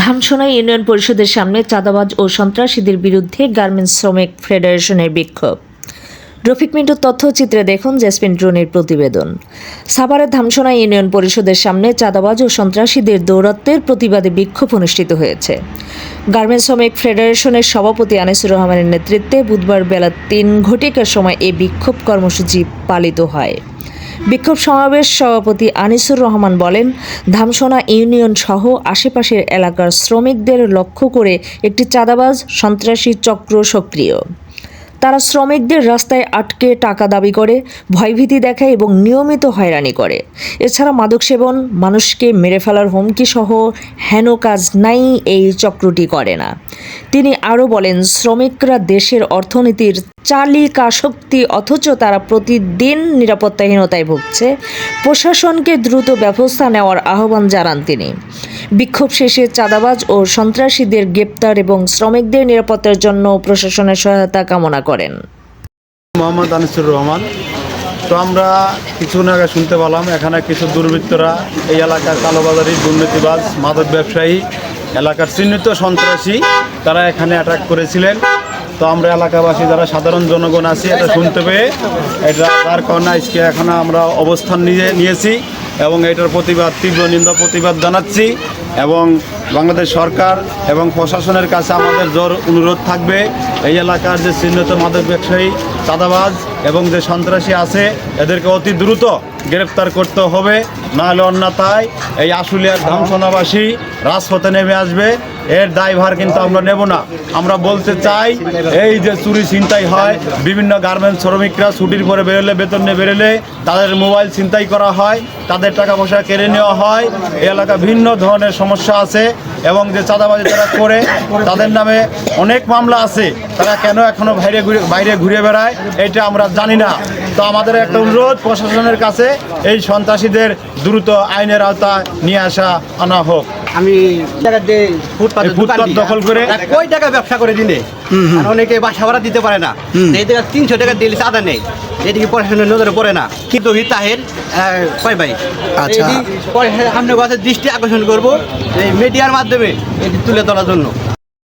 Dhamsona union পরিষদের সামনে চাঁদাবাজ ও সন্ত্রাসীদের বিরুদ্ধে গার্মেন্টস শ্রমিক ফেডারেশনের বিক্ষোভ। রফিক মিন্টুর তথ্যচিত্রে দেখুন জেসমিন ড্রোনের প্রতিবেদন। সাভারের ধামসোনা ইউনিয়ন পরিষদের সামনে চাঁদাবাজ ও সন্ত্রাসীদের দৌরাত্মের প্রতিবাদে বিক্ষোভ অনুষ্ঠিত হয়েছে। গার্মেন্টস শ্রমিক ফেডারেশনের সভাপতি আনিসুর রহমানের নেতৃত্বে বুধবার বেলা তিন ঘটিকার সময় এই বিক্ষোভ কর্মসূচি পালিত হয়। বিক্ষোভ সমাবেশ সভাপতি আনিসুর রহমান বলেন, ধামসোনা ইউনিয়ন সহ আশেপাশের এলাকার শ্রমিকদের লক্ষ্য করে একটি চাঁদাবাজ, সন্ত্রাসী চক্র সক্রিয়। তারা শ্রমিকদের রাস্তায় আটকে টাকা দাবি করে, ভয়ভীতি দেখায় এবং নিয়মিত হয়রানি করে। এছাড়া মাদক সেবন মানুষকে মেরে ফেলার হুমকি সহ হেন কাজ নাই এই চক্রটি করে না। তিনি আরও বলেন, শ্রমিকরা দেশের অর্থনীতির চালিকা শক্তি, অথচ তারা প্রতিদিন নিরাপত্তাহীনতায় ভুগছে। প্রশাসনকে দ্রুত ব্যবস্থা নেওয়ার আহ্বান জানান তিনি। বিক্ষোভ শেষে চাঁদাবাজ ও সন্ত্রাসীদের গ্রেপ্তার এবং শ্রমিকদের নিরাপত্তার জন্য প্রশাসনের সহায়তা কামনা করেন। মোহাম্মদ আনিসুর রহমান। তো আমরা কিছুক্ষণ আগে শুনতে পেলাম, এখানে কিছু দুর্বৃত্তরা এই এলাকার কালোবাজারি দুর্নীতিবাজ মাদক ব্যবসায়ী এলাকার চিহ্নিত সন্ত্রাসী, তারা এখানে অ্যাটাক করেছিলেন। তো আমরা এলাকাবাসী যারা সাধারণ জনগণ আছি, এটা শুনতে পেয়ে এটা তার কারণে আজকে এখন আমরা অবস্থান নিয়ে নিয়েছি এবং এটার প্রতিবাদ, তীব্র নিন্দা প্রতিবাদ জানাচ্ছি। এবং বাংলাদেশ সরকার এবং প্রশাসনের কাছে আমাদের জোর অনুরোধ থাকবে। এই এলাকার যে চিহ্নিত মাদক ব্যবসায়ী, চাঁদাবাজ এবং যে সন্ত্রাসী আছে, এদেরকে অতি দ্রুত গ্রেপ্তার করতে হবে। নাহলে অন্যথায় এই আশুলিয়ার ধ্বংসনাবাসী রাজপথে নেমে আসবে। এর দায়ভার কিন্তু আমরা নেব না। আমরা বলতে চাই, এই যে চুরি ছিনতাই হয়, বিভিন্ন গার্মেন্টস শ্রমিকরা ছুটির পরে বেরোলে, বেতন নিয়ে বেরোলে, তাদের মোবাইল ছিনতাই করা হয়, তাদের টাকা পয়সা কেড়ে নেওয়া হয়, এই এলাকা ভিন্ন ধরনের সমস্যা আছে এবং যে চাঁদাবাজি তারা করে, তাদের নামে অনেক মামলা আছে। তারা কেন এখনও বাইরে ঘুরে বাইরে ঘুরে বেড়ায়, এটা আমরা জানি না। তো আমাদের একটা অনুরোধ, প্রশাসনের কাছে এই সন্ত্রাসীদের দ্রুত আইনের আওতায় নিয়ে আসা, আনা হোক। আমি দিয়ে ফুটপাত দখল করে? কয় টাকা ব্যবসা করে দিনে আর অনেকে বাসা ভাড়া দিতে পারে না। এই জায়গায় তিনশো টাকা দিলে চাঁদা নেই। এদিকে পড়াশোনার নজরে পড়ে না। কিন্তু হি তাহের আহ, কয় ভাই? আচ্ছা। সামনে কথা দৃষ্টি আকর্ষণ করব এই মিডিয়ার মাধ্যমে এটি তুলে ধরার জন্য।